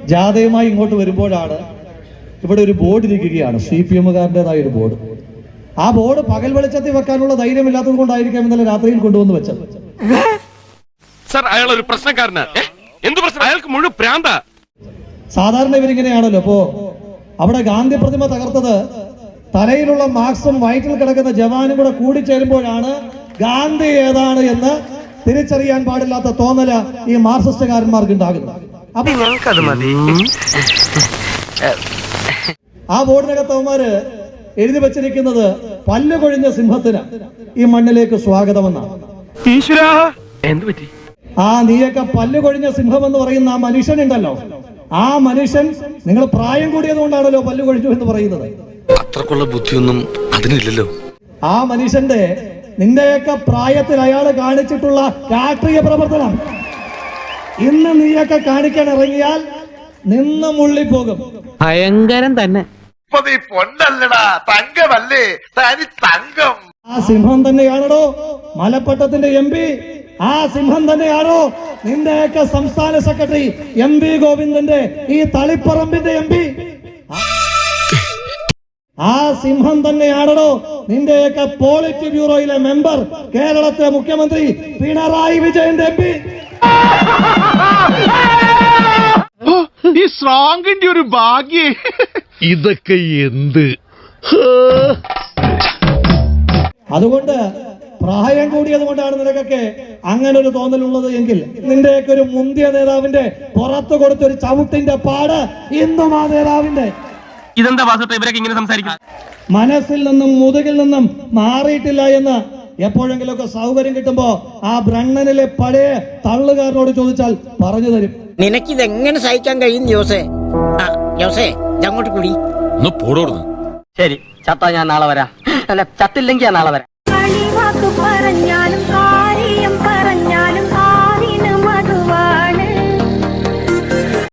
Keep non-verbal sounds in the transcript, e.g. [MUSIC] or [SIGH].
ജാഥയുമായി ഇങ്ങോട്ട് വരുമ്പോഴാണ് ഇവിടെ ഒരു ബോർഡ് ഇരിക്കുകയാണ്. സി പി എമ്മുകാരന്റെതായ ഒരു ബോർഡ്. ആ ബോർഡ് പകൽ വെളിച്ചത്തിൽ വെക്കാനുള്ള ധൈര്യമില്ലാത്തത് കൊണ്ടായിരിക്കാം ഇന്നലെ രാത്രിയിൽ കൊണ്ടുവന്ന് വെച്ചത്. സാർ അയാൾ ഒരു പ്രശ്നക്കാരനാ എന്ത് പ്രശ്നം? അയാൾക്ക് മുഴുവൻ പ്രാന്ത. സാധാരണ ഇവരിങ്ങനെയാണല്ലോ. അപ്പോ അവിടെ ഗാന്ധി പ്രതിമ തകർത്തത് തലയിലുള്ള മാർക്സും വയറ്റിൽ കിടക്കുന്ന ജവാനും കൂടെ കൂടിച്ചേരുമ്പോഴാണ് ഗാന്ധി ഏതാണ് എന്ന് തിരിച്ചറിയാൻ പാടില്ലാത്ത തോന്നൽ ഈ മാർക്സിസ്റ്റുകാരന്മാർക്ക് ഉണ്ടാകുന്നത് ഞങ്ങൾക്കത് മതി. ആ ബോർഡിനകത്ത് അവന്മാര് എഴുതി വെച്ചിരിക്കുന്നത് പല്ലുകൊഴിഞ്ഞ സിംഹത്തിന് ഈ മണ്ണിലേക്ക് സ്വാഗതമെന്നാണ്. ഈശ്വരാ! എന്ത് പറ്റി? ആ നീയൊക്കെ പല്ലുകൊഴിഞ്ഞ സിംഹം എന്ന് പറയുന്ന ആ മനുഷ്യൻ ഉണ്ടല്ലോ ആ മനുഷ്യൻ നിങ്ങൾ പ്രായം കൂടിയത് കൊണ്ടാണല്ലോ പല്ലുകൊഴിഞ്ഞു എന്ന് പറയുന്നത്. അത്രക്കുള്ള ബുദ്ധിയൊന്നും അതിനില്ലല്ലോ. ആ മനുഷ്യന്റെ നിന്റെയൊക്കെ പ്രായത്തിൽ അയാൾ കാണിച്ചിട്ടുള്ള രാഷ്ട്രീയ പ്രവർത്തനം. ഇന്ന് നീയൊക്കെ കാണിക്കാൻ ഇറങ്ങിയാൽ നിന്ന് മുള്ളിപ്പോകും ഭയങ്കരം തന്നെ. പൊന്നല്ലടാ തങ്കമല്ലേ? തനി തങ്കം. ആ സിംഹം തന്നെയാണോ മലപ്പട്ടത്തിന്റെ എം പി. ആ സിംഹം തന്നെയാണോ നിന്റെയൊക്കെ സംസ്ഥാന സെക്രട്ടറി എം വി ഗോവിന്ദന്റെ ഈ തളിപ്പറമ്പിന്റെ എം പി? ആ സിംഹം തന്നെയാണോ നിന്റെയൊക്കെ പോളിറ്റ് ബ്യൂറോയിലെ മെമ്പർ കേരളത്തിലെ മുഖ്യമന്ത്രി പിണറായി വിജയന്റെ എം പി. [LAUGHS] ഈ സ്ട്രോങ്ങിന്റെ ഒരു ഭാഗ്യേ. ഇതൊക്കെ എന്ത്? അതുകൊണ്ട് പ്രായം കൂടിയത് കൊണ്ടാണ് നിനക്കൊക്കെ അങ്ങനെ ഒരു തോന്നലുള്ളത് എങ്കിൽ നിന്റെയൊക്കെ ഒരു മുന്തിയ നേതാവിന്റെ പുറത്തു കൊടുത്തൊരു ചവിട്ടിന്റെ പാട് ഇന്നും ആ നേതാവിന്റെ. ഇതെന്താ ഇവരൊക്കെ ഇങ്ങനെ സംസാരിക്കും. മനസ്സിൽ നിന്നും മുതുകിൽ നിന്നും മാറിയിട്ടില്ല എന്ന് എപ്പോഴെങ്കിലുമൊക്കെ സൗകര്യം കിട്ടുമ്പോ ആ ബ്രണ്ണനിലെ പഴയ തള്ളുകാരനോട് ചോദിച്ചാൽ പറഞ്ഞു തരും. നിനക്കിത് എങ്ങനെ സഹിക്കാൻ കഴിയും ജോസേ? ജോസേ അങ്ങോട്ട് കൂടി. ശരി ചത്താ ഞാൻ നാളെ വരാം. അല്ല ചത്തില്ലെങ്കിൽ ഞാൻ നാളെ വരാം.